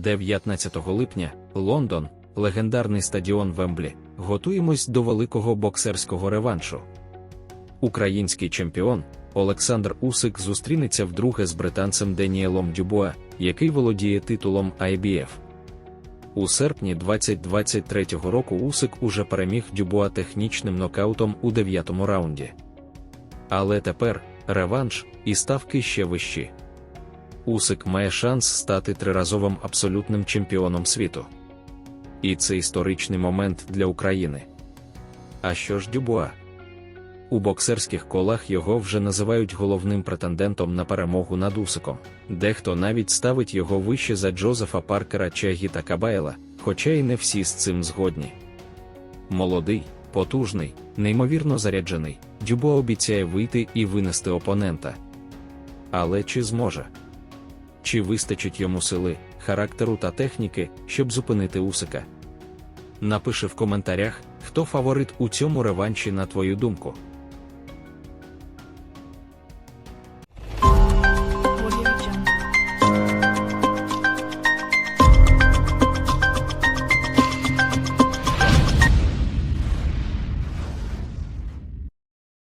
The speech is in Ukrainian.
19 липня, Лондон, легендарний стадіон Вемблі. Готуємось до великого боксерського реваншу. Український чемпіон Олександр Усик зустрінеться вдруге з британцем Деніелом Дюбуа, який володіє титулом IBF. У серпні 2023 року Усик уже переміг Дюбуа технічним нокаутом у дев'ятому раунді. Але тепер реванш і ставки ще вищі. Усик має шанс стати триразовим абсолютним чемпіоном світу. І це історичний момент для України. А що ж Дюбуа? У боксерських колах його вже називають головним претендентом на перемогу над Усиком. Дехто навіть ставить його вище за Джозефа Паркера чи Агіта Кабайла, хоча й не всі з цим згодні. Молодий, потужний, неймовірно заряджений, Дюбуа обіцяє вийти і винести опонента. Але чи зможе? Чи вистачить йому сили, характеру та техніки, щоб зупинити Усика? Напиши в коментарях, хто фаворит у цьому реванші на твою думку.